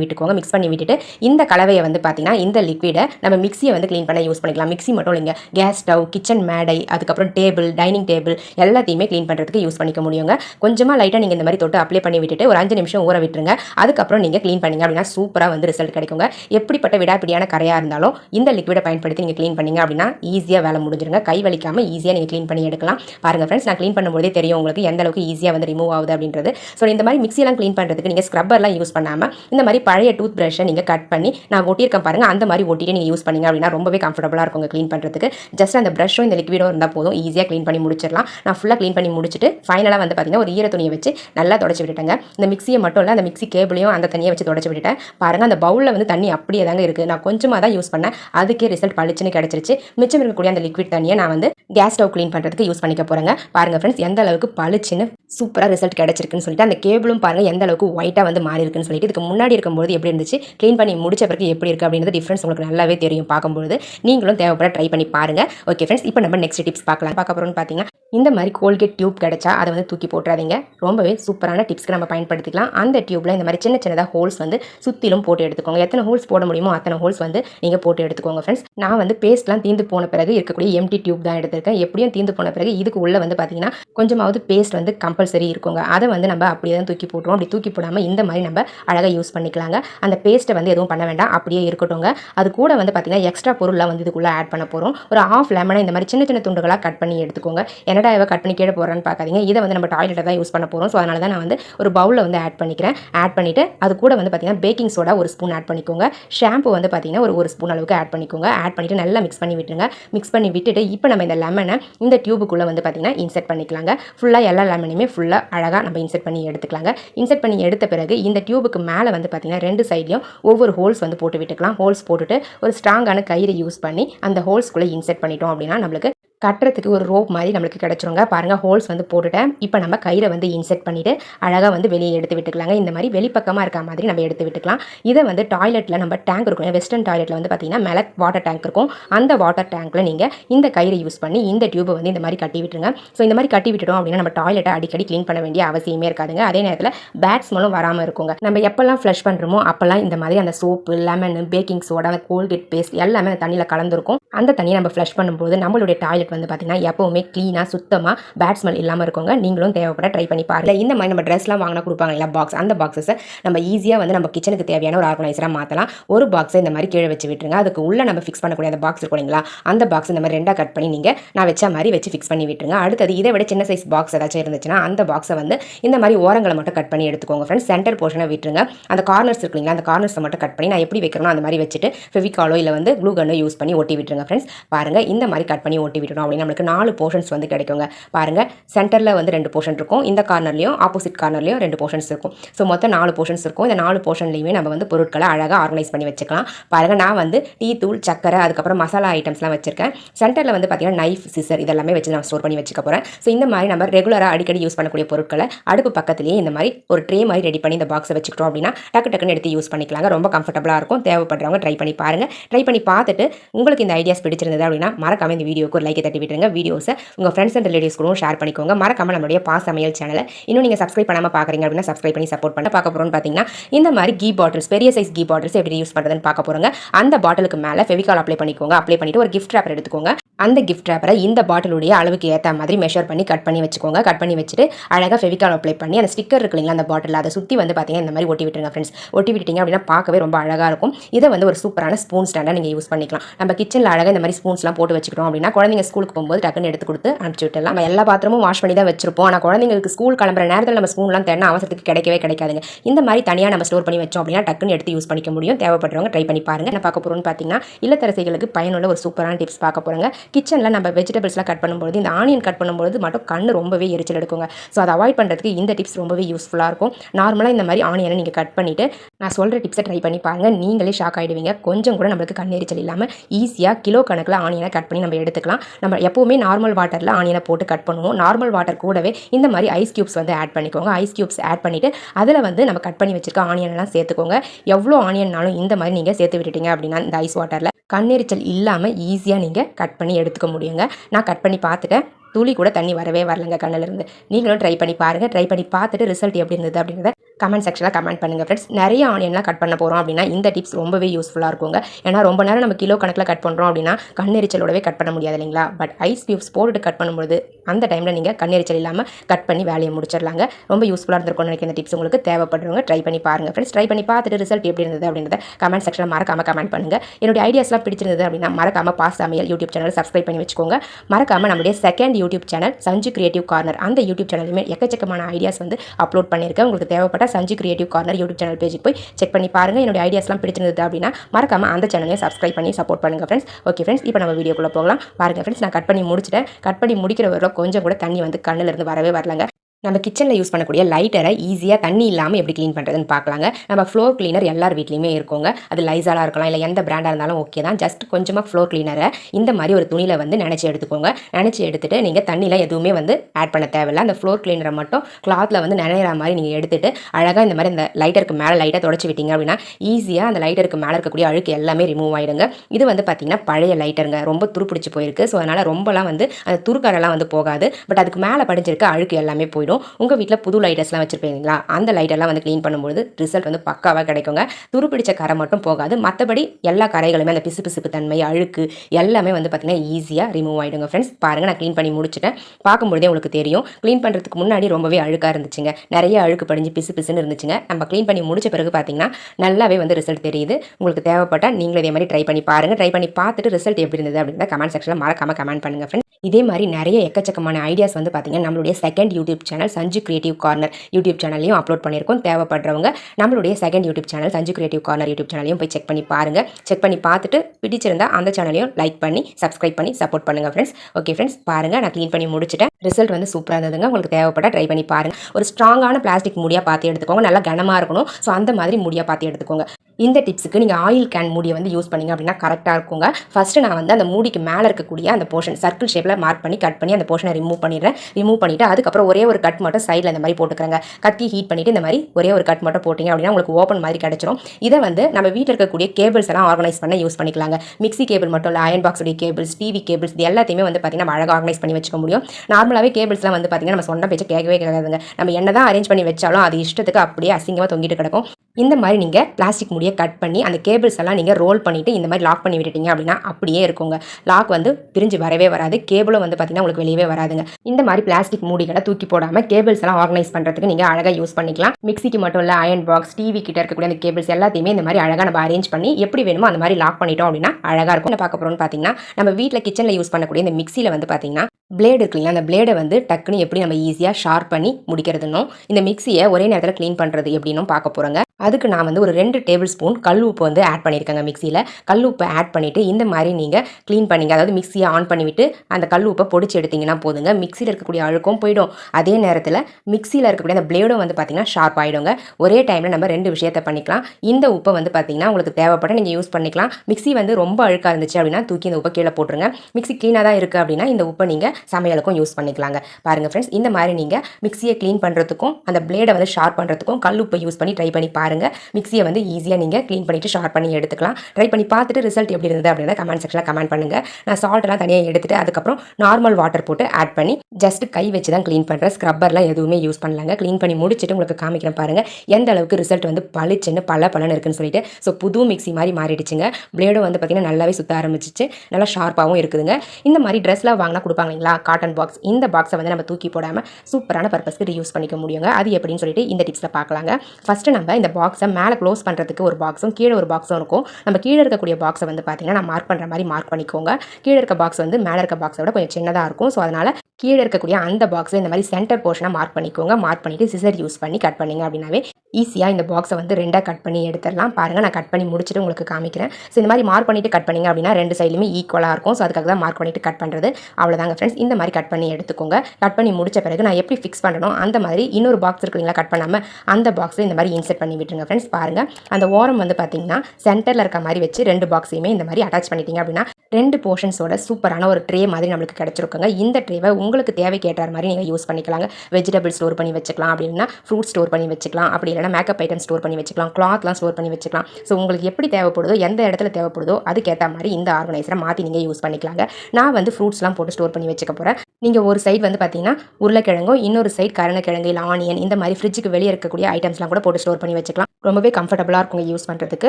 Speaker 1: விட்டுக்கோங்க. மிக்ஸ் பண்ணி விட்டுட்டு இந்த கலவையை வந்து பார்த்தீங்கன்னா இந்த லிக்விடை நம்ம மிக்ஸியை வந்து க்ளீன் பண்ண யூஸ் பண்ணிக்கலாம். மிக்ஸி மட்டும் இல்லைங்க. கேஸ் ஸ்டவ் கிச்சன் மேடை அதுக்கப்புறம் டேபிள் டைனிங் டேபிள் எல்லாத்தையுமே க்ளீன் பண்ணுறதுக்கு யூஸ் பண்ணிக்க முடியுங்க. கொஞ்சமாக லைட்டாக நீங்கள் இந்த மாதிரி தொட்டு அப்ளை பண்ணி விட்டுட்டு ஒரு அஞ்சு நிமிஷம் ஊற விட்டுருங்க. அதுக்கப்புறம் நீங்கள் க்ளீன் பண்ணீங்க அப்படின்னா சூப்பராக வந்து ரிசல்ட் கிடைக்குங்க. எப்படிப்பட்ட விடாப்பிடியான கரையாக இருந்தாலும் இந்த லிக்விடை பயன்படுத்தி நீங்கள் க்ளீன் பண்ணீங்க அப்படின்னா ஈஸியாக வேலை முடிஞ்சிருங்க. கை வலிக்காமல் ஈஸியாக நீங்கள் க்ளீன் பண்ணி எடுக்கலாம். பாருங்கள் ஃப்ரெண்ட்ஸ் நான் க்ளீன் பண்ணும்போதே தெரியும் உங்களுக்கு எந்த அளவுக்கு ஈஸியாக வந்து ரிமூவ் ஆகுது அப்படின்றது. ஸோ இந்த மாதிரி மிக்ஸியெல்லாம் க்ளீன் பண்ணுறதுக்கு நீங்கள் ஸ்க்ரப்பர்லாம் யூஸ் பண்ணாமல் இந்த மாதிரி பழைய டூத் ப்ரஷை நீங்கள் கட் பண்ணி நான் ஒட்டியிருக்கேன் பாருங்கள் அந்த மாதிரி ஒட்டிட்டு நீங்கள் யூஸ் பண்ணிங்க அப்படின்னா ரொம்பவே கம்ஃபர்டபுளாக இருக்கும் க்ளீன் பண்ணுறதுக்கு ஜஸ்ட் அந்த ப்ரஷும் இந்த லிக்விடும் இருந்தால் போதும். ஈஸியாக க்ளீன் பண்ணி முடிச்சிடலாம். நான் ஃபுல்லாக க்ளீன் பண்ணி முடிச்சுட்டு ஃபைனலாக வந்து பார்த்திங்கன்னா ஒரு ஈர துணியை வச்சு நல்லா தொடச்சி விட்டுட்டேங்க. இந்த மிக்ஸியை மட்டும் இல்லை அந்த மிக்ஸி கேபிளையும் அந்த தனியை வச்சு தொடச்சி விட்டுட்டேன். பாருங்கள் அந்த பவுலில் வந்து தண்ணி அப்படியே தாங்க இருக்குது நான் கொஞ்சமாக தான் யூஸ் பண்ணேன். அதுக்கே ரிசல்ட் பளிச்சுன்னு கிடச்சிருச்சு. மிச்சம் இருக்கக்கூடிய அந்த லிக்விட் தண்ணியை நான் வந்து கேஸ் ஸ்டவ் க்ளீன் பண்ணுறதுக்கு யூஸ் பண்ணிக்க போகிறேங்க பாருங்கள் ஃப்ரெண்ட்ஸ் எந்த அளவுக்கு பளிச்சுன்னு சூப்பராக ரிசல்ட் கிடச்சிருக்குன்னு சொல்லிட்டு அந்த கேபிளும் பாருங்கள் எந்த அளவுக்கு ஒயிட்டாக வந்து மாறி இருக்குன்னு சொல்லிட்டு இதுக்கு முன்னாடி இருக்கும்போது எப்படி இருந்துச்சு? க்ளீன் பண்ணி முடிச்ச பிறகு எப்படி இருக்குது அப்படின்றது டிஃப்ரென்ஸ் உங்களுக்கு நல்லாவே தெரியும் பார்க்கும்போது நீங்களும் தேவைப்பட ட்ரை பண்ணி பாருங்கள் ஓகே ஃப்ரெண்ட்ஸ் இப்போ நம்ம நெக்ஸ்ட் டிப்ஸ் பார்க்கலாம். பார்க்க போகிறோம்னு பார்த்தீங்கன்னா இந்த மாதிரி கோல்கேட் டியூப் கிடச்சா அதை வந்து தூக்கி போட்டுறாதீங்க. ரொம்பவே சூப்பரான டிப்ஸ்க்கு நம்ம பயன்படுத்திக்கலாம். அந்த டியூப்பில் இந்த மாதிரி சின்ன சின்னதாக ஹோல்ஸ் வந்து சுற்றிலும் போட்டு எடுத்துக்கோங்க. எத்தனை ஹோல்ஸ் போட முடியுமோ அத்தனை ஹோல்ஸ் வந்து நீங்கள் போட்டு எடுத்துக்கோங்க ஃப்ரெண்ட்ஸ் நான் வந்து பேஸ்ட்லாம் தீந்து போன பிறகு இருக்கக்கூடிய எம்டி டியூப் தான் எடுத்திருக்கேன். எப்படியும் தீந்து போன பிறகு இதுக்கு உள்ளே வந்து பார்த்தீங்கன்னா கொஞ்சமாவது பேஸ்ட் வந்து கம்பல்சரி இருக்குங்க. அதை வந்து நம்ம அப்படியே தான் தூக்கி போட்டுருவோம். அப்படி தூக்கி போடாமல் இந்த மாதிரி நம்ம அழகாக யூஸ் பண்ணிக்கலாங்க. அந்த பேஸ்ட்டை வந்து எதுவும் பண்ண வேண்டாம். அப்படியே இருக்கட்டும்ங்க அது கூட வந்து பார்த்தீங்கன்னா எக்ஸ்ட்ரா பொருள்லாம் வந்து இதுக்குள்ளே ஆட் பண்ண போகிறோம் ஒரு ஆஃப் லெமனை இந்த மாதிரி சின்ன சின்ன துண்டுகளாக கட் பண்ணி எடுத்துக்கோங்க. என்னடா இவ கட் பண்ணி கீழே போகிறேன்னு பார்க்காதீங்க இதை வந்து நம்ம டாய்லெட்டை தான் யூஸ் பண்ண போகிறோம் ஸோ அதனால தான் நான் வந்து ஒரு பவுலில் வந்து ஆட் பண்ணிக்கிறேன். ஆட் பண்ணிவிட்டு அது கூட வந்து பார்த்தீங்கன்னா பேக்கிங் சோடா ஒரு ஸ்பூன் ஆட் பண்ணிக்கோங்க. ஷாம்பு வந்து பார்த்தீங்கன்னா ஒரு ஒரு ஸ்பூன் அளவுக்கு ஆட் பண்ணிக்கோங்க. ஆட் பண்ணிவிட்டு நல்லா மிக்ஸ் பண்ணி விட்டுருங்க. மிக்ஸ் பண்ணி விட்டுட்டு இப்போ நம்ம இந்த லெமனை இந்த டியூபுக்குள்ளே வந்து பார்த்திங்கன்னா இன்செர்ட் பண்ணிக்கலாங்க. ஃபுல்லாக எல்லா லெமனையுமே ஃபுல்லாக அழகாக நம்ம இன்செர்ட் பண்ணி எடுத்துக்கலாங்க. இன்செர்ட் பண்ணி எடுத்த பிறகு இந்த டியூபுக்கு மேலே வந்து பார்த்தீங்கன்னா ரெண்டு சைட்லையும் ஒவ்வொரு ஹோல்ஸ் வந்து போட்டு விட்டுக்கலாம். ஹோல்ஸ் போட்டுட்டு ஒரு ஸ்ட்ராங்கான கயிறு யூஸ் பண்ணி அந்த ஹோல்ஸ்குள்ளே இன்செர்ட் பண்ணிட்டோம் அப்படின்னா நம்மளுக்கு கட்டுறதுக்கு ஒரு ரோப் மாதிரி நம்மளுக்கு கிடச்சிருங்க. பாருங்கள் ஹோல்ஸ் வந்து போட்டுட்டேன். இப்போ நம்ம கயிறை வந்து இன்செர்ட் பண்ணிவிட்டு அழகாக வந்து வெளியே எடுத்து விட்டுக்கலாங்க. இந்த மாதிரி வெளிப்பக்கமாக இருக்க மாதிரி நம்ம எடுத்து விட்டுக்கலாம். இதை வந்து டாய்லெட்டில் நம்ம டேங்க் இருக்கும். வெஸ்டர்ன் டாய்லெட்டில் வந்து பார்த்தீங்கன்னா மேலே வாட்டர் டேங்க் இருக்கும். அந்த வாட்டர் டேங்க்கில் நீங்கள் இந்த கயிறை யூஸ் பண்ணி இந்த டியூபை வந்து இந்த மாதிரி கட்டி விட்டுருங்க. ஸோ இந்த மாதிரி கட்டி விட்டுட்டோம் அப்படின்னா நம்ம டாய்லெட்டை அடிக்கடி க்ளீன் பண்ண வேண்டிய அவசியமே இருக்காதுங்க. அதே நேரத்தில் பேட் ஸ்மெல்லும் வராமல் இருக்குங்க. நம்ம எப்போல்லாம் ஃப்ளஷ் பண்ணுறோமோ அப்போல்லாம் இந்த மாதிரி அந்த soap lemon baking soda Colgate paste எல்லாமே அந்த தண்ணியில் கலந்துருக்கும். அந்த தண்ணியை நம்ம ஃப்ளஷ் பண்ணும்போது நம்மளுடைய டாய்லெட் வந்து பார்த்தீங்கன்னா எப்போவுமே க்ளீனாக சுத்தமாக பேட் ஸ்மெல் இல்லாமல் இருக்கவங்க நீங்களும் தேவைப்பட ட்ரை பண்ணி பாருங்க. இந்த மாதிரி நம்ம ட்ரெஸ்லாம் வாங்கினா கொடுப்பாங்க இல்லை பாக்ஸ் அந்த பாக்ஸஸை நம்ம ஈஸியாக வந்து நம்ம கிச்சனுக்கு தேவையான ஒரு ஆர்கனைசராக மாற்றலாம் ஒரு பாக்ஸை இந்த மாதிரி கீழே வச்சு விட்டுருங்க. அதுக்கு உள்ளே நம்ம ஃபிக்ஸ் பண்ணக்கூடிய அந்த பாக்ஸ் இருக்கும் இல்லைங்களா? அந்த பாக்ஸ் இந்த மாதிரி ரெண்டாக கட் பண்ணி நீங்கள் நான் வச்ச மாதிரி வச்சு ஃபிக்ஸ் பண்ணி விட்டுருங்க. அடுத்தது இதை விட சின்ன சைஸ் பாக்ஸ் ஏதாச்சும் இருந்துச்சுன்னா அந்த பாக்ஸை வந்து இந்த மாதிரி ஓரங்களை மட்டும் கட் பண்ணி எடுத்துக்கோங்க. ஃப்ரெண்ட்ஸ் சென்டர் போர்ஷனை விட்டுருங்க. அந்த கார்னர்ஸ் இருக்கு இல்லைங்களா? அந்த கார்னர்ஸை மட்டும் கட் பண்ணி நான் எப்படி வைக்கிறனோ அந்த மாதிரி வச்சுட்டு ஃபெவிகாலோ இல்லை வந்து க்ளூ கன்னோ யூஸ் பண்ணி ஒட்டி விட்டுருங்க. ஃப்ரெண்ட்ஸ் பாருங்கள் இந்த மாதிரி கட் பண்ணி ஒட்டி விட்டுறோம் அப்படின்னு நம்மளுக்கு நாலு போர்ஷன்ஸ் வந்து கிடைக்குங்க. பாருங்கள் சென்டரில் வந்து ரெண்டு போர்ஷன் இருக்கும். இந்த கார்னர்லையும் ஆப்போசிட் கார்னர்லையும் ரெண்டு போர்ஷன்ஸ் இருக்கும். ஸோ மொத்தம் நாலு போர்ஷன்ஸ் இருக்கும். இந்த நாலு போர்ஷன்லையுமே நம்ம வந்து பொருட்களை அழகாக ஆர்கனைஸ் பண்ணி வச்சுக்கலாம். பாருங்கள் நான் வந்து டீ தூள் சக்கரை அதுக்கப்புறம் மசாலா ஐட்டம்ஸ்லாம் வச்சிருக்கேன். சென்டரில் வந்து பார்த்தீங்கன்னா நைஃப் சிசர் இதெல்லாமே வச்சு நான் ஸ்டோர் பண்ணி வச்சுக்க போகிறேன் ஸோ இந்த மாதிரி நம்ம ரெகுலராக அடிக்கடி யூஸ் பண்ணக்கூடிய பொருட்களை அடுப்பு பக்கத்துலேயே இந்த மாதிரி ஒரு ட்ரே மாதிரி ரெடி பண்ணி இந்த பாக்ஸை வச்சுக்கிட்டோம் அப்படின்னா டக்கு டக்குன்னு எடுத்து யூஸ் பண்ணிக்கலாங்க. ரொம்ப கம்ஃபர்டபுளாக இருக்கும். தேவைப்படுறவங்க ட்ரை பண்ணி பாருங்கள் ட்ரை பண்ணி பார்த்துட்டு உங்களுக்கு இந்த ஐடியாஸ் பிடிச்சிருந்தது அப்படின்னா மறக்காம இந்த வீடியோக்கு ஒரு லைக் தட்டி விட்டுருங்க வீடியோஸை உங்கள் ஃப்ரெண்ட்ஸ் அண்ட் ரிலேட்டிவ்ஸ் கூட ஷேர் பண்ணிக்கோங்க. மறக்காம நம்மளுடைய பா சமையல் சேனலை இன்னும் நீங்கள் சப்ஸ்கிரைப் பண்ணாமல் பார்க்குறீங்க அப்படின்னா சப்ஸ்கிரைப் பண்ணி சப்போர்ட் பண்ண பார்க்க போகிறோம்னு பார்த்தீங்கன்னா இந்த மாதிரி கீ பாட்டில்ஸ் பெரிய சைஸ் கீ பாட்டில்ஸ் எப்படி யூஸ் பண்ணுறதுன்னு பார்க்க போகிறோங்க அந்த பாட்டிலுக்கு மேலே ஃபெவிகால் அப்ளை பண்ணிக்கோங்க. அப்ளை பண்ணிட்டு ஒரு கிஃப்ட் ரேப்பர் எடுத்துக்கோங்க. அந்த கிஃப்ட் ரேப்பரை இந்த பாட்டிலுடைய அளவுக்கு ஏற்ற மாதிரி மெஷர் பண்ணி கட் பண்ணி வச்சுக்கோங்க. கட் பண்ணி வச்சுட்டு அழகாக ஃபெவிகால் அப்ளை பண்ணி அந்த ஸ்டிக்கர் இருக்கு இல்லைங்களா அந்த பாட்டில் அதை சுற்றி வந்து பார்த்தீங்கன்னா இந்த மாதிரி ஒட்டி விட்டுருங்க ஃப்ரெண்ட்ஸ் ஒட்டி விட்டுட்டீங்க அப்படின்னா பார்க்கவே ரொம்ப அழகாக இருக்கும். இதை வந்து ஒரு சூப்பரான ஸ்பூன் ஸ்டாண்டாக நீங்கள் யூஸ் பண்ணிக்கலாம். நம்ம கிச்சனில் அழகாக இந்த மாதிரி ஸ்பூன்ஸ்லாம் போட்டு வச்சுக்கிட்டோம் அப்படின்னா குழந்தைங்க ஸ்கூலுக்கு போகும்போது டக்குன்னு எடுத்து கொடுத்து அனுப்பிச்சு விட்டுலாம் நம்ம எல்லா பாத்திரமும் வாஷ் பண்ணி தான் வச்சிருப்போம். ஆனால் குழந்தைங்களுக்கு ஸ்கூல் கிளம்புற நேரத்தில் நம்ம ஸ்பூன்லாம் தேடினா அவசரத்துக்கு கிடைக்கவே கிடைக்காதுங்க. இந்த மாதிரி தனியாக நம்ம ஸ்டோர் பண்ணி வச்சோம் அப்படின்னா டக்குன்னு எடுத்து யூஸ் பண்ணிக்க முடியும். தேவைப்படுறவங்க ட்ரை பண்ணி பாருங்க. நான் பார்க்க போகிறோம்னு பார்த்தீங்கன்னா இல்லத்தரசிகளுக்கு பயனுள்ள ஒரு சூப்பரான டிப்ஸ் பார்க்க போகிறோங்க கிச்சனில் நம்ம வெஜிடபிள்ஸ்லாம் கட் பண்ணும்போது இந்த ஆனியன் கட் பண்ணும்போது மட்டும் கண்ணு ரொம்பவே எரிச்சல் எடுக்குங்க. ஸோ அதை அவாய்ட் பண்ணுறதுக்கு இந்த டிப்ஸ் ரொம்பவே யூஸ்ஃபுல்லாக இருக்கும். நார்மலாக இந்த மாதிரி ஆனியனை நீங்கள் கட் பண்ணிவிட்டு நான் சொல்கிற டிப்ஸை ட்ரை பண்ணி பாருங்கள் நீங்களே ஷாக் ஆகிடுவீங்க கொஞ்சம் கூட நம்மளுக்கு கண் எரிச்சல் இல்லாமல் ஈஸியாக கிலோ கணக்கில் ஆனியனை கட் பண்ணி நம்ம எடுத்துக்கலாம். நம்ம எப்போவுமே நார்மல் வாட்டரில் ஆனியனை போட்டு கட் பண்ணுவோம். நார்மல் வாட்டர் கூடவே இந்த மாதிரி ஐஸ் க்யூப்ஸ் வந்து ஆட் பண்ணிக்கோங்க. ஐஸ் க்யூப்ஸ் ஆட் பண்ணிவிட்டு அதில் வந்து நம்ம கட் பண்ணி வச்சுருக்க ஆனியன்லாம் சேர்த்துக்கோங்க. எவ்வளோ ஆனியன்னாலும் இந்த மாதிரி நீங்கள் சேர்த்து விட்டுட்டீங்க அப்படின்னா இந்த ஐஸ் வாட்டரில் கண்ணெரிச்சல் இல்லாமல் ஈஸியாக நீங்கள் கட் பண்ணி எடுத்துக்க முடியுங்க. நான் கட் பண்ணி பார்த்துட்டேன். துளி கூட தண்ணி வரவே வரலங்க கண்ணிலிருந்து. நீங்களும் ட்ரை பண்ணி பாருங்கள் ட்ரை பண்ணி பார்த்துட்டு ரிசல்ட் எப்படி இருந்தது அப்படின்றத கமெண்ட் செக்ஷனில் கமெண்ட் பண்ணுங்கள் ஃப்ரெண்ட்ஸ் நிறைய ஆனியன்லாம் கட் பண்ண போகிறோம் அப்படின்னா இந்த டிப்ஸ் ரொம்பவே யூஸ்ஃபுல்லாக இருக்குங்க. ஏன்னா ரொம்ப நேரம் நம்ம கிலோ கணக்கில் கட் பண்ணுறோம் அப்படின்னா கண்ணெரிச்சலோடவே கட் பண்ண முடியாது இல்லைங்களா? பட் ஐஸ் க்யூப்ஸ் போட்டுட்டு கட் பண்ணும்போது அந்த டைமில் நீங்கள் கண்ணெரிச்சல் இல்லாமல் கட் பண்ணி வேலையை முடிச்சிடலாங்க. ரொம்ப யூஸ்ஃபுல்லாக இருந்திருக்கும்னு நினைக்கிற டிப்ஸ் உங்களுக்கு தேவைப்படுறவங்க ட்ரை பண்ணி பாருங்கள் ஃப்ரெண்ட்ஸ் ட்ரை பண்ணி பார்த்துட்டு ரிசல்ட் எப்படி இருந்தது அப்படின்றத கமெண்ட் செக்ஷனில் மறக்காமல் கமெண்ட் பண்ணுங்கள் என்னுடைய ஐடியாஸ்லாம் பிடிச்சிருந்தது அப்படின்னா மறக்காம பாஸ் சமையல் யூடியூப் சேனல் சப்ஸ்கிரைப் பண்ணி வச்சுக்கோங்க. மறக்காம நம்முடைய second YouTube channel Sanju creative corner அந்த யூடியூப் சேனலுமே எக்கச்சக்கமான ஐடியாஸ் வந்து அப்லோட் பண்ணியிருக்கேன். உங்களுக்கு தேவைப்பட்ட Sanju creative corner YouTube channel பேஜுக்கு போய் செக் பண்ணி பாருங்கள் என்னுடைய ஐடியாஸ்லாம் பிடிச்சிருந்தது அப்படின்னா மறக்காம அந்த சேனலையும் சப்ஸ்கிரைப் பண்ணி சப்போர்ட் பண்ணுங்க ஃப்ரெண்ட்ஸ் ஓகே ஃப்ரெண்ட்ஸ் இப்போ நம்ம வீடியோக்குள்ளே போகலாம். பாருங்கள் ஃப்ரெண்ட்ஸ் நான் கட் பண்ணி முடிச்சிட்டேன். கட் பண்ணி முடிக்கிற வரை கொஞ்சம் கூட தண்ணி வந்து கண்ணிலிருந்து வரவே வரலங்க. நம்ம கிச்சனில் யூஸ் பண்ணக்கூடிய லைட்டரை ஈஸியாக தண்ணி இல்லாமல் எப்படி க்ளீன் பண்ணுறதுன்னு பார்க்கலாங்க. நம்ம ஃப்ளோர் க்ளீனர் எல்லார் வீட்லேயுமே இருக்குங்க. அது லைசாலாக இருக்கலாம் இல்லை எந்த பிராண்டாக இருந்தாலும் ஓகே தான். ஜஸ்ட் கொஞ்சமாக ஃப்ளோர் க்ளீனரை இந்த மாதிரி ஒரு துணியில் வந்து நினச்சி எடுத்துக்கோங்க. நினச்சி எடுத்துட்டு நீங்கள் தண்ணியில் எதுவுமே வந்து ஆட் பண்ண தேவையில்ல. அந்த ஃப்ளோர் க்ளீனரை மட்டும் கிளாத்தில் வந்து நினைற மாதிரி நீங்கள் எடுத்துட்டு அழகாக இந்த மாதிரி இந்த லைட்டருக்கு மேலே லைட்டாக தொடச்சி விட்டீங்க அப்படின்னா ஈஸியாக அந்த லைட்டருக்கு மேலே இருக்கக்கூடிய அழுக்கு எல்லாமே ரிமூவ் ஆகிடுங்க இது வந்து பார்த்திங்கன்னா பழைய லைட்டருங்க ரொம்ப துருப்பிடிச்சு போயிருக்கு. ஸோ அதனால் ரொம்பலாம் வந்து அந்த துருக்கரெல்லாம் வந்து போகாது. பட் அதுக்கு மேலே படிஞ்சிருக்க அழுக்கு எல்லாமே போயிடும். உங்கள் வீட்டில் புது லைட்டர்ஸ்லாம் வச்சுருப்பீங்களா அந்த லைட்டெல்லாம் வந்து க்ளீன் பண்ணும்போது ரிசல்ட் வந்து பக்காவாக கிடைக்குங்க. துருப்பிடிச்ச கரை மட்டும் போகாது. மற்றபடி எல்லா கரைகளுமே அந்த பிசு பிசுப்பு தன்மை அழுக்கு எல்லாமே வந்து பார்த்திங்கன்னா ஈஸியாக ரிமூவ் ஆகிடுங்க ஃப்ரெண்ட்ஸ் பாருங்கள் நான் க்ளீன் பண்ணி முடிச்சுட்டேன். பார்க்கும்பொழுதே உங்களுக்கு தெரியும். க்ளீன் பண்ணுறதுக்கு முன்னாடி ரொம்பவே அழுக்காக இருந்துச்சுங்க. நிறைய அழுக்கு படிஞ்சு பிசு பிசுன்னு இருந்துச்சுங்க. நம்ம க்ளீன் பண்ணி முடிச்ச பிறகு பார்த்தீங்கன்னா நல்லாவே வந்து ரிசல்ட் தெரியுது. உங்களுக்கு தேவைப்பட்டால் நீங்களும் இதே மாதிரி ட்ரை பண்ணி பாருங்கள் ட்ரை பண்ணி பார்த்துட்டு ரிசல்ட் எப்படி இருந்தது அப்படின்னு கமெண்ட் செக்ஷனில் மறக்காமல் கமெண்ட் பண்ணுங்கள் ஃப்ரெண்ட்ஸ் இதே மாதிரி நிறைய எக்கச்சக்கமான ஐடியாஸ் வந்து பார்த்தீங்கன்னா நம்மளுடைய second YouTube channel Sanju creative corner YouTube சேனல்லையும் அப்லோட் பண்ணியிருக்கோம். தேவைப்படுறவங்க நம்மளுடைய second YouTube channel Sanju creative corner YouTube சேனலையும் போய் செக் பண்ணி பாருங்கள் செக் பண்ணி பார்த்துட்டு பிடிச்சிருந்தா அந்த சேனலையும் லைக் பண்ணி சப்ஸ்கிரைப் பண்ணி சப்போர்ட் பண்ணுங்கள் ஃப்ரெண்ட்ஸ் ஓகே ஃப்ரெண்ட்ஸ் பாருங்கள் நான் க்ளீன் பண்ணி முடிச்சிட்டேன். ரிசல்ட் வந்து சூப்பராக இருந்ததுங்க. உங்களுக்கு தேவைப்பட்ட ட்ரை பண்ணி பாருங்கள் ஒரு ஸ்ட்ராங்கான பிளாஸ்டிக் முடியாக பார்த்து எடுத்துக்கோங்க. நல்லா கனமாக இருக்கணும். ஸோ அந்த மாதிரி முடியாக பார்த்து எடுத்துக்கோங்க. இந்த டிப்ஸுக்கு நீங்கள் ஆயில் கேன் மூடியை வந்து யூஸ் பண்ணிங்க அப்படின்னா கரெக்டாக இருக்குங்க. ஃபஸ்ட்டு நான் வந்து அந்த மூடிக்கு மேலே இருக்கக்கூடிய அந்த போர்ஷன் சர்க்கிள் ஷேப்பில் மார்க் பண்ணி கட் பண்ணி அந்த போர்ஷனை ரிமூவ் பண்ணிடுறேன். ரிமூவ் பண்ணிவிட்டு அதுக்கப்புறம் ஒரே ஒரு கட் மட்டும் சைடில் இந்த மாதிரி போட்டுக்கிறேங்க. கத்தி ஹீட் பண்ணிவிட்டு இந்த மாதிரி ஒரே ஒரு கட் மட்டும் போட்டிங்க அப்படின்னா உங்களுக்கு ஓப்பன் மாதிரி கிடச்சிரும். இதை வந்து நம்ம வீட்டில் இருக்கக்கூடிய கேபிள்ஸ் எல்லாம் ஆர்கனைஸ் பண்ண யூஸ் பண்ணிக்கலாங்க. மிக்சி கேபிள் மட்டும் இல்லை அயன் பாக்ஸுடைய கேபிள்ஸ் டிவி கேபிள்ஸ் இது எல்லாத்தையுமே வந்து பார்த்திங்கன்னா அழகாக ஆர்கனைஸ் பண்ணி வச்சுக்க முடியும். நார்மலாகவே கேபிள்ஸ்லாம் வந்து பார்த்திங்கன்னா நம்ம சொன்ன பேச்சு கேட்கவே கேட்காதுங்க. நம்ம என்ன தான் அரேஞ்ச் பண்ணி வச்சாலும் அது இஷ்டத்துக்கு அப்படியே அசிங்கமாக தொங்கிட்டு கிடக்கும். இந்த மாதிரி நீங்கள் பிளாஸ்டிக் முடியை கட் பண்ணி அந்த கேபிள்ஸ் எல்லாம் நீங்கள் ரோல் பண்ணிவிட்டு இந்த மாதிரி லாக் பண்ணி விட்டுட்டீங்க அப்படின்னா அப்படியே இருக்குங்க. லாக் வந்து பிரிஞ்சு வரவே வராது. கேபிளும் வந்து பார்த்தீங்கன்னா உங்களுக்கு வெளியவே வராதுங்க. இந்த மாதிரி பிளாஸ்டிக் மூடிகளை தூக்கி போடாமல் கேபிள்ஸ் எல்லாம் ஆர்கனைஸ் பண்ணுறதுக்கு நீங்கள் அழகாக யூஸ் பண்ணிக்கலாம். மிக்ஸிக்கு மட்டும் இல்லை அயன் பாக்ஸ் டிவி கிட்ட இருக்கக்கூடிய அந்த கேபிள்ஸ் எல்லாத்தையுமே இந்த மாதிரி அழகாக நம்ம அரேஞ்ச் பண்ணி எப்படி வேணுமோ அந்த மாதிரி லாக் பண்ணிட்டோம் அப்படின்னா அழகாக இருக்கும். என்ன பார்க்க போகிறோம்னு பார்த்தீங்கன்னா நம்ம வீட்டில் கிச்சனில் யூஸ் பண்ணக்கூடிய இந்த மிக்ஸியில் வந்து பார்த்தீங்கன்னா பிளேடு இருக்கு இல்லையா அந்த பிளேடை வந்து டக்குன்னு எப்படி நம்ம ஈஸியாக ஷார்ப் பண்ணி முடிக்கிறதுனும் இந்த மிக்ஸியை ஒரே நேரத்தில் க்ளீன் பண்ணுறது எப்படின்னும் பார்க்க போகிறோங்க அதுக்கு நான் வந்து ஒரு ரெண்டு டேபிள் ஸ்பூன் கல் உப்பு வந்து ஆட் பண்ணியிருக்கேங்க மிக்சியில் கல் உப்பை ஆட் பண்ணிவிட்டு இந்த மாதிரி நீங்கள் க்ளீன் பண்ணிங்க. அதாவது மிக்ஸியை ஆன் பண்ணிவிட்டு அந்த கல் உப்பை பொடிச்சு எடுத்திங்கன்னா போதுங்க. மிக்சியில் இருக்கக்கூடிய அழுக்கும் போயிடும். அதே நேரத்தில் மிக்சியில் இருக்கக்கூடிய அந்த பிளேடும் வந்து பார்த்திங்கன்னா ஷார்ப் ஆகிடுங்க ஒரே டைமில் நம்ம ரெண்டு விஷயத்தை பண்ணிக்கலாம். இந்த உப்பை வந்து பார்த்திங்கன்னா உங்களுக்கு தேவைப்பட நீங்கள் யூஸ் பண்ணிக்கலாம். மிக்சி வந்து ரொம்ப அழுக்காக இருந்துச்சு அப்படின்னா தூக்கி இந்த உப்பை கீழே போட்டுருங்க. மிக்ஸி க்ளீனாக தான் இருக்குது அப்படின்னா இந்த உப்பை நீங்கள் சமையலுக்கும் யூஸ் பண்ணிக்கலாங்க. பாருங்கள் ஃப்ரெண்ட்ஸ் இந்த மாதிரி நீங்கள் மிக்சியை க்ளீன் பண்ணுறதுக்கும் அந்த பிளேடை வந்து ஷார்ப் பண்ணுறதுக்கும் கல் உப்பை யூஸ் பண்ணி ட்ரை பண்ணி பாருங்கள் மிக்சியை வந்து ஈஸியாக நீங்கள் க்ளீன் பண்ணிவிட்டு ஷார்ப் பண்ணி எடுத்துக்கலாம். ட்ரை பண்ணி பார்த்துட்டு ரிசல்ட் எப்படி இருந்தது அப்படின்னா கமெண்ட் செக்ஷனில் கமெண்ட் பண்ணுங்கள் நான் சால்ட்லாம் தனியாக எடுத்துட்டு அதுக்கப்புறம் நார்மல் வாட்டர் போட்டு ஆட் பண்ணி ஜஸ்ட் கை வச்சு தான் க்ளீன் பண்ணுறேன் ஸ்க்ரப்பர்லாம் எதுவுமே யூஸ் பண்ணலாங்க. க்ளீன் பண்ணி முடிச்சுட்டு உங்களுக்கு காமிக்கிறேன் பாருங்கள் எந்த அளவுக்கு ரிசல்ட் வந்து பளிச்சுன்னு பல பலன்னு இருக்குன்னு சொல்லிட்டு. ஸோ புது மிக்ஸி மாதிரி மாறிடுச்சுங்க. பிளேடும் வந்து பார்த்திங்கன்னா நல்லாவே சுத்த ஆரம்பிச்சிச்சு. நல்லா ஷார்ப்பாகவும் இருக்குதுங்க. இந்த மாதிரி ட்ரெஸ்லாம் வாங்கினா கொடுப்பாங்க இல்லைங்களா? காட்டன் பாக்ஸ் இந்த பாக்ஸை வந்து நம்ம தூக்கி போடாமல் சூப்பரான பர்பஸ்க்கு யூஸ் பண்ணிக்க முடியுங்க. அது எப்படின்னு சொல்லிட்டு இந்த டிப்ஸில் பார்க்கலாங்க. ஃபஸ்ட்டு நம்ம இந்த பாக்ஸை மேலே க்ளோஸ் பண்ணுறதுக்கு ஒரு பாக்ஸும் கீழே ஒரு பாக்ஸும் இருக்கும். நம்ம கீழே இருக்கக்கூடிய பாக்ஸை வந்து பார்த்தீங்கன்னா நான் மார்க் பண்ணுற மாதிரி மார்க் பண்ணிக்கோங்க. கீழே இருக்க பாக்ஸ் வந்து மேலே இருக்க பாக்ஸை விட கொஞ்சம் சின்னதாக இருக்கும். ஸோ அதனால் கீழே இருக்கக்கூடிய அந்த பாக்ஸை இந்த மாதிரி சென்டர் போர்ஷனை மார்க் பண்ணிக்கோங்க. மார்க் பண்ணிவிட்டு சிசர் யூஸ் பண்ணி கட் பண்ணிங்க அப்படின்னாவே ஈஸியாக இந்த பாக்ஸை வந்து ரெண்டாக கட் பண்ணி எடுத்துடலாம். பாருங்கள் நான் கட் பண்ணி முடிச்சுட்டு உங்களுக்கு காமிக்கிறேன். ஸோ இந்த மாதிரி மார்க் பண்ணிவிட்டு கட் பண்ணிங்க அப்படின்னா ரெண்டு சைடுலையுமே ஈக்குவலாக இருக்கும். ஸோ அதுக்காக தான் மார்க் பண்ணிவிட்டு கட் பண்ணுறது அவ்வளோதாங்க ஃப்ரெண்ட்ஸ் இந்த மாதிரி கட் பண்ணி எடுத்துக்கோங்க. கட் பண்ணி முடிச்ச பிறகு நான் எப்படி ஃபிக்ஸ் பண்ணணும்? அந்த மாதிரி இன்னொரு பாக்ஸ் இருக்குங்களா கட் பண்ணாமல் அந்த பாக்ஸில் இந்த மாதிரி இன்செர்ட் பண்ணி விட்டுருங்க ஃப்ரெண்ட்ஸ் பாருங்கள் அந்த ஓரம் வந்து பார்த்தீங்கன்னா சென்டரில் இருக்க மாதிரி வச்சு ரெண்டு பாக்ஸையுமே இந்த மாதிரி அட்டாச் பண்ணிட்டீங்க அப்படின்னா ரெண்டு போர்ஷன்ஸோட சூப்பரான ஒரு ட்ரே மாதிரி நம்மளுக்கு கிடச்சிருக்குங்க. இந்த ட்ரேவை உங்களுக்கு தேவைக்கேற்ற மாதிரி நீங்கள் யூஸ் பண்ணிக்கலாங்க. வெஜிடபிள் ஸ்டோர் பண்ணி வச்சுக்கலாம் அப்படின்னா ஃப்ரூட் ஸ்டோர் பண்ணி வச்சுக்கலாம். அப்படி இல்லைனா மேக்கப் ஐட்டம் ஸ்டோர் பண்ணி வச்சுக்கலாம் கிளாத்லாம் ஸ்டோர் பண்ணி வச்சுக்கலாம். ஸோ உங்களுக்கு எப்படி தேவைப்படுதோ எந்த இடத்துல தேவைப்படுதோ அதுக்கேற்ற மாதிரி இந்த ஆர்கனைசரை மாற்றி நீங்கள் யூஸ் பண்ணிக்கலாங்க. நான் வந்து ஃப்ரூட்ஸ்லாம் போட்டு ஸ்டோர் பண்ணி வச்சுக்க போகிறேன் நீங்கள் ஒரு சைடு வந்து பார்த்தீங்கன்னா உருளைக்கிழங்கோ இன்னொரு சைடு கருணக்கிழங்கு இல்லை ஆனியன் இந்த மாதிரி ஃப்ரிட்ஜுக்கு வெளியே இருக்கக்கூடிய ஐட்டம்ஸ்லாம் கூட போட்டு ஸ்டோர் பண்ணி வச்சுக்கலாம். ரொம்பவே கம்ஃபர்டபுளாக இருக்குங்க யூஸ் பண்ணுறதுக்கு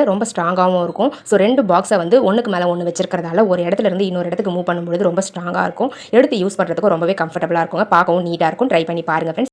Speaker 1: ரொம்ப ஸ்ட்ராங்காகவும் இருக்கும். ஸோ ரெண்டு பாக்ஸை வந்து ஒன்றுக்கு மேலே ஒன்று வச்சிருக்கிறதால ஒரு இடத்துல இருந்து இன்னொரு இடத்துக்கு மூவ் பண்ணும்போது ரொம்ப ஸ்ட்ராங்காக இருக்கும். எடுத்து யூஸ் பண்ணுறதுக்கு ரொம்பவே கம்ஃபர்டபுளாக இருக்குங்க. பார்க்கவும் நீட்டாக இருக்கும். ட்ரை பண்ணி பாருங்கள் ஃப்ரெண்ட்ஸ்